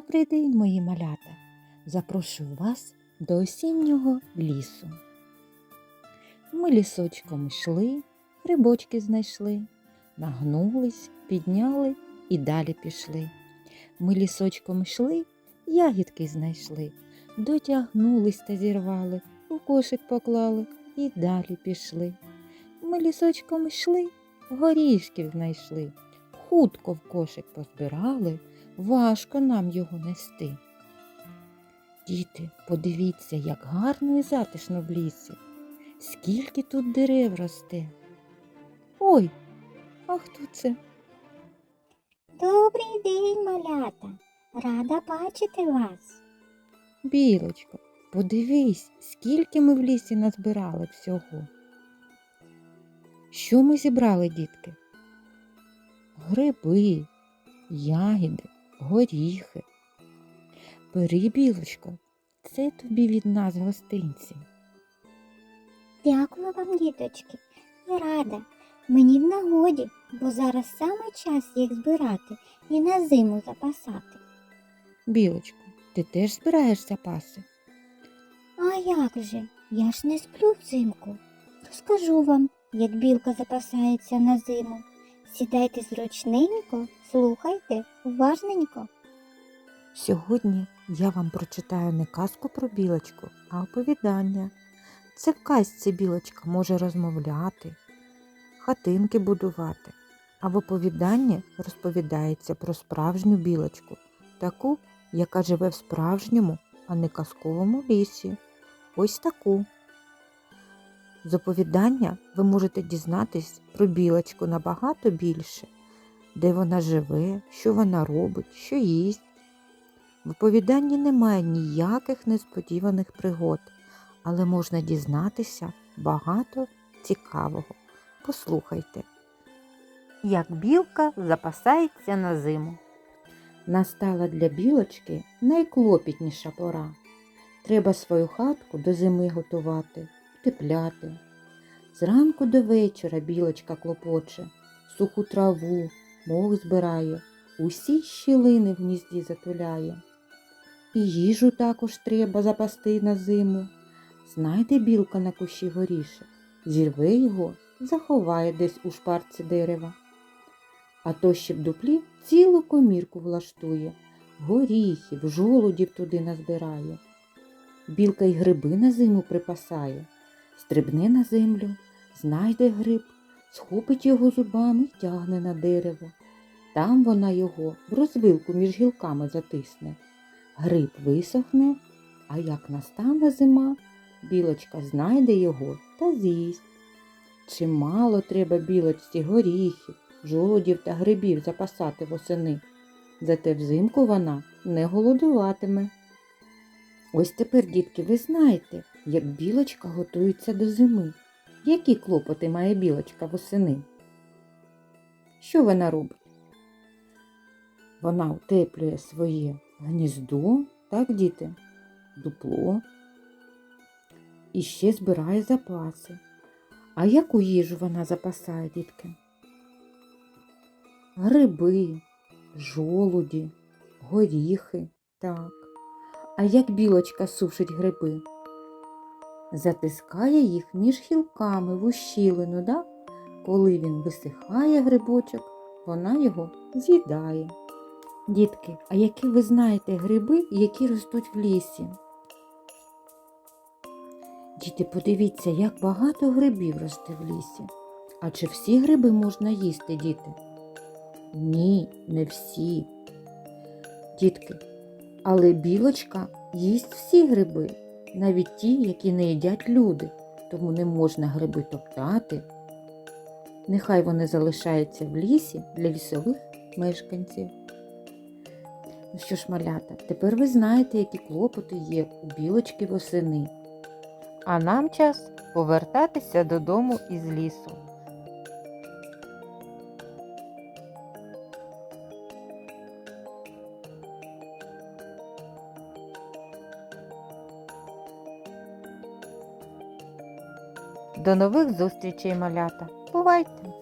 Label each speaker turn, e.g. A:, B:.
A: Добрий день, мої малята! Запрошую вас до осіннього лісу. Ми лісочком йшли, грибочки знайшли, нагнулись, підняли і далі пішли. Ми лісочком йшли, ягідки знайшли, дотягнулись та зірвали, у кошик поклали і далі пішли. Ми лісочком йшли, горішків знайшли, хутко в кошик позбирали важко нам його нести. Діти, подивіться, як гарно і затишно в лісі. Скільки тут дерев росте. Ой, а хто це?
B: Добрий день, малята. Рада бачити вас.
A: Білочко, подивись, скільки ми в лісі назбирали всього. Що ми зібрали, дітки? Гриби, ягіди, горіхи. Бери, білочко, це тобі від нас гостинці.
B: Дякую вам, діточки. Я рада. Мені в нагоді, бо зараз саме час їх збирати і на зиму запасати.
A: Білочко, ти теж збираєшся паси?
B: А як же? Я ж не сплю взимку. Розкажу вам, як білка запасається на зиму. Сідайте зручненько, слухайте уважненько.
A: Сьогодні я вам прочитаю не казку про білочку, а оповідання. Це в казці білочка може розмовляти, хатинки будувати, а в оповіданні розповідається про справжню білочку, таку, яка живе в справжньому, а не казковому лісі. Ось таку. З оповідання ви можете дізнатись про білочку набагато більше, де вона живе, що вона робить, що їсть. В оповіданні немає ніяких несподіваних пригод, але можна дізнатися багато цікавого. Послухайте, як білка запасається на зиму. Настала для білочки найклопітніша пора. Треба свою хатку до зими готувати, утепляти. Зранку до вечора білочка клопоче, суху траву, мох збирає, усі щілини в гнізді затуляє. І їжу також треба запасти на зиму. Знайде білка на кущі горішок, зірве його, заховає десь у шпарці дерева. А то ще в дуплі цілу комірку влаштує, горіхів, жолудів туди назбирає. Білка й гриби на зиму припасає, стрибне на землю, знайде гриб, схопить його зубами й тягне на дерево. Там вона його в розвилку між гілками затисне. Гриб висохне, а як настане зима, білочка знайде його та з'їсть. Чимало треба білочці горіхів, жолудів та грибів запасати восени. Зате взимку вона не голодуватиме. Ось тепер, дітки, ви знаєте, як білочка готується до зими. Які клопоти має білочка восени? Що вона робить? Вона утеплює своє гніздо, так, діти, дупло і ще збирає запаси. А яку їжу вона запасає, дітки? Гриби, жолуді, горіхи, так. А як білочка сушить гриби? Затискає їх між хілками в ущілину, да? коли він висихає грибочок, вона його з'їдає. Дітки, а які ви знаєте гриби, які ростуть в лісі? Діти, подивіться, як багато грибів росте в лісі. А чи всі гриби можна їсти, діти? Ні, не всі. Дітки, але білочка їсть всі гриби, навіть ті, які не їдять люди, тому не можна гриби топтати. Нехай вони залишаються в лісі для лісових мешканців. Ну що ж, малята, тепер ви знаєте, які клопоти є у білочки восени. А нам час повертатися додому із лісу. До нових зустрічей, малята. Бувайте!